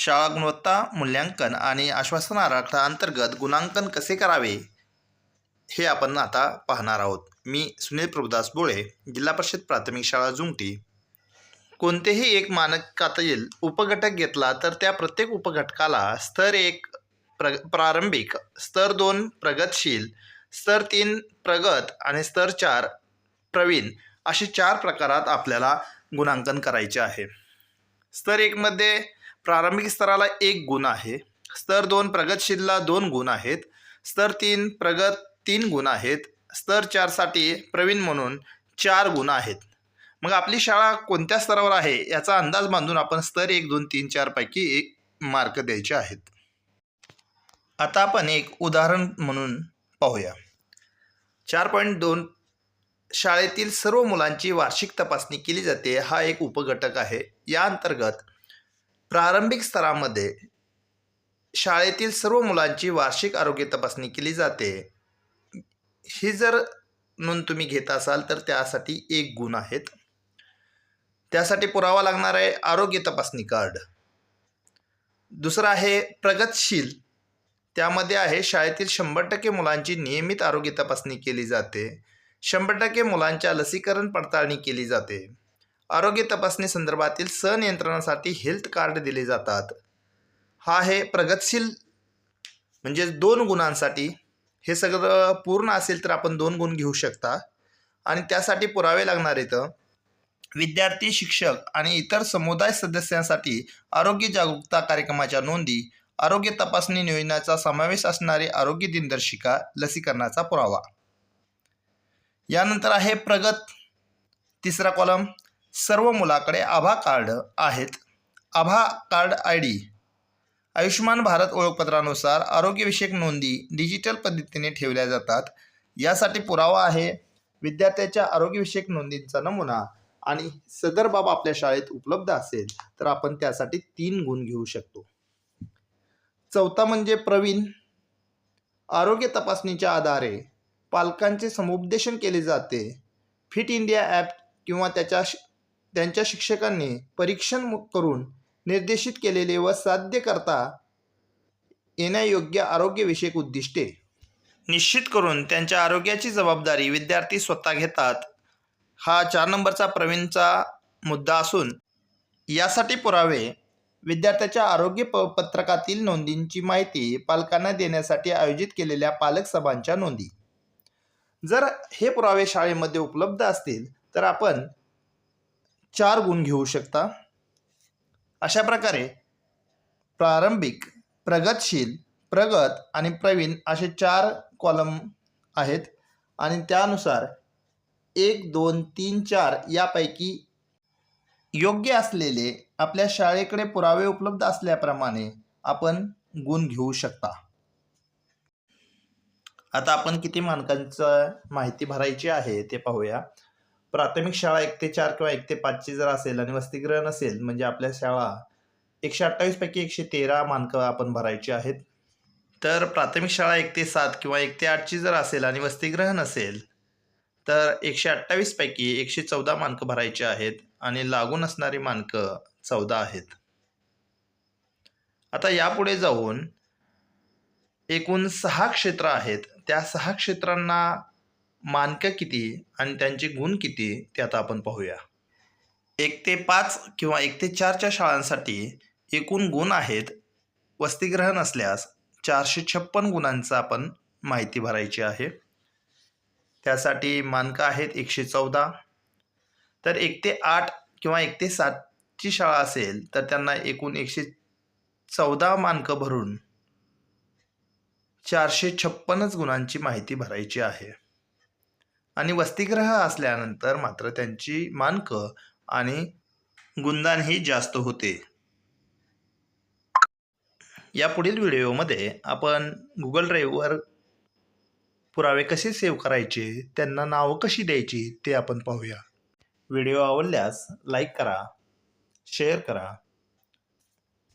शाळा गुणवत्ता मूल्यांकन आणि आश्वासन आराखडा अंतर्गत गुणांकन कसे करावे? हे आपण आता पाहणार आहोत. मी सुनील प्रभुदास बोळे जिल्हा परिषद प्राथमिक शाळा जुमटी कोणतेही एक मानकातील उपघटक घेतला तर त्या प्रत्येक उपघटकाला स्तर एक प्र प्रारंभिक स्तर दोन प्रगतशील स्तर तीन प्रगत आणि स्तर चार प्रवीण असे चार प्रकारात आपल्याला गुणांकन करायचे आहे. स्तर एकमध्ये प्रारंभिक स्तराला एक गुण आहे. स्तर दोन प्रगतशीलला दोन गुण आहेत. स्तर तीन प्रगत तीन गुण आहेत. स्तर चारसाठी प्रवीण म्हणून चार गुण आहेत. मग आपली शाळा कोणत्या स्तरावर आहे? याचा अंदाज बांधून आपण स्तर एक दोन तीन चारपैकी एक मार्क द्यायचे आहेत. आता आपण एक उदाहरण म्हणून पाहूया. चार पॉईंट दोन शाळेतील सर्व मुलांची वार्षिक तपासणी केली जाते. हा एक उपघटक आहे. या अंतर्गत प्रारंभिक स्तरामध्ये शाळेतील सर्व मुलांची वार्षिक आरोग्य तपासणी केली जाते. ही जर नोंद तुम्ही घेत असाल तर त्यासाठी एक गुण आहेत. त्यासाठी पुरावा लागणार आहे आरोग्य तपासणी कार्ड. दुसरं आहे प्रगतशील. त्यामध्ये आहे शाळेतील शंभर टक्के मुलांची नियमित आरोग्य तपासणी केली जाते. शंभर टक्के मुलांच्या लसीकरण पडताळणी केली जाते. आरोग्य तपासणी संदर्भातील सनियंत्रणासाठी हेल्थ कार्ड दिले जातात. हा आहे प्रगतशील म्हणजे दोन गुणांसाठी. हे सगळं पूर्ण असेल तर आपण दोन गुण घेऊ शकता. आणि त्यासाठी पुरावे लागणार आहेत. विद्यार्थी शिक्षक आणि इतर समुदाय सदस्यांसाठी आरोग्य जागरूकता कार्यक्रमाच्या नोंदी आरोग्य तपासणी नियोजनाचा समावेश असणारी आरोग्य दिनदर्शिका लसीकरणाचा पुरावा. यानंतर आहे प्रगत तिसरा कॉलम सर्व मुलाकडे आभा कार्ड आहेत. आभा card I D. Ayushman Bharat ओळखपत्रानुसार आरोग्यविषयक नोंदी डिजिटल पद्धतीने ठेवल्या जातात. यासाठी पुरावा आहे. विद्यार्थ्याच्या आरोग्यविषयक नोंदींचा नमुना आणि सदर बाब आपल्या शाळेत उपलब्ध असेल तर आपण त्यासाठी तीन गुण घेऊ शकतो. चौथा म्हणजे प्रवीण. आरोग्य तपासणीच्या आधारे पालकांचे समुपदेशन केले जाते. फिट इंडिया ॲप किंवा त्याच्या त्यांच्या शिक्षकांनी परीक्षण करून निर्देशित केलेले व साध्य करता येण्यायोग्य आरोग्यविषयक उद्दिष्टे. निश्चित करून त्यांच्या आरोग्याची जबाबदारी विद्यार्थी स्वतः घेतात. हा चार नंबरचा प्रवीणचा मुद्दा असून यासाठी पुरावे विद्यार्थ्याच्या आरोग्य प पत्रकातील नोंदींची माहिती पालकांना देण्यासाठी आयोजित केलेल्या पालक सभांच्या नोंदी. जर हे पुरावे शाळेमध्ये उपलब्ध असतील तर आपण चार गुण घेऊ शकता. अशा प्रकारे प्रारंभिक प्रगतशील प्रगत आणि प्रवीण असे चार कॉलम आहेत. आणि त्यानुसार एक दोन तीन चार यापैकी योग्य असलेले आपल्या शाळेकडे पुरावे उपलब्ध असल्याप्रमाणे आपण गुण घेऊ शकता. आता आपण किती मानकांचं माहिती भरायची आहे ते पाहूया. प्राथमिक शाळा एक ते चार किंवा एक ते पाचची जर असेल आणि वसतिगृह नसेल म्हणजे आपल्या शाळा एकशे अठ्ठावीस पैकी एकशे तेरा मानकं आपण भरायची आहेत. तर प्राथमिक शाळा एक ते सात किंवा एक ते आठची जर असेल आणि वसतिगृह नसेल तर एकशे अठ्ठावीस पैकी एकशे चौदा मानकं भरायची आहेत आणि लागून असणारी मानकं चौदा आहेत. आता यापुढे जाऊन एकूण सहा क्षेत्र आहेत. त्या सहा क्षेत्रांना मानकं किती आणि त्यांचे गुण किती ते आता आपण पाहूया. एक ते पाच किंवा एक ते चारच्या शाळांसाठी एकूण गुण आहेत वसतिग्रहण असल्यास चारशे छप्पन गुणांचा आपण माहिती भरायची आहे. त्यासाठी मानकं आहेत एकशे चौदा. तर एक ते आठ किंवा एक ते सातची शाळा असेल तर त्यांना एकूण एकशे चौदा मानकं भरून चारशे छप्पनच गुणांची माहिती भरायची आहे. आणि वसतिगृह असल्यानंतर मात्र त्यांची मानकं आणि गुणदान ही जास्त होते. या पुढील व्हिडिओमध्ये आपण गुगल ड्राईव्हवर पुरावे कसे सेव्ह करायचे त्यांना नावं कशी द्यायची ते आपण पाहूया. व्हिडिओ आवडल्यास लाईक करा शेअर करा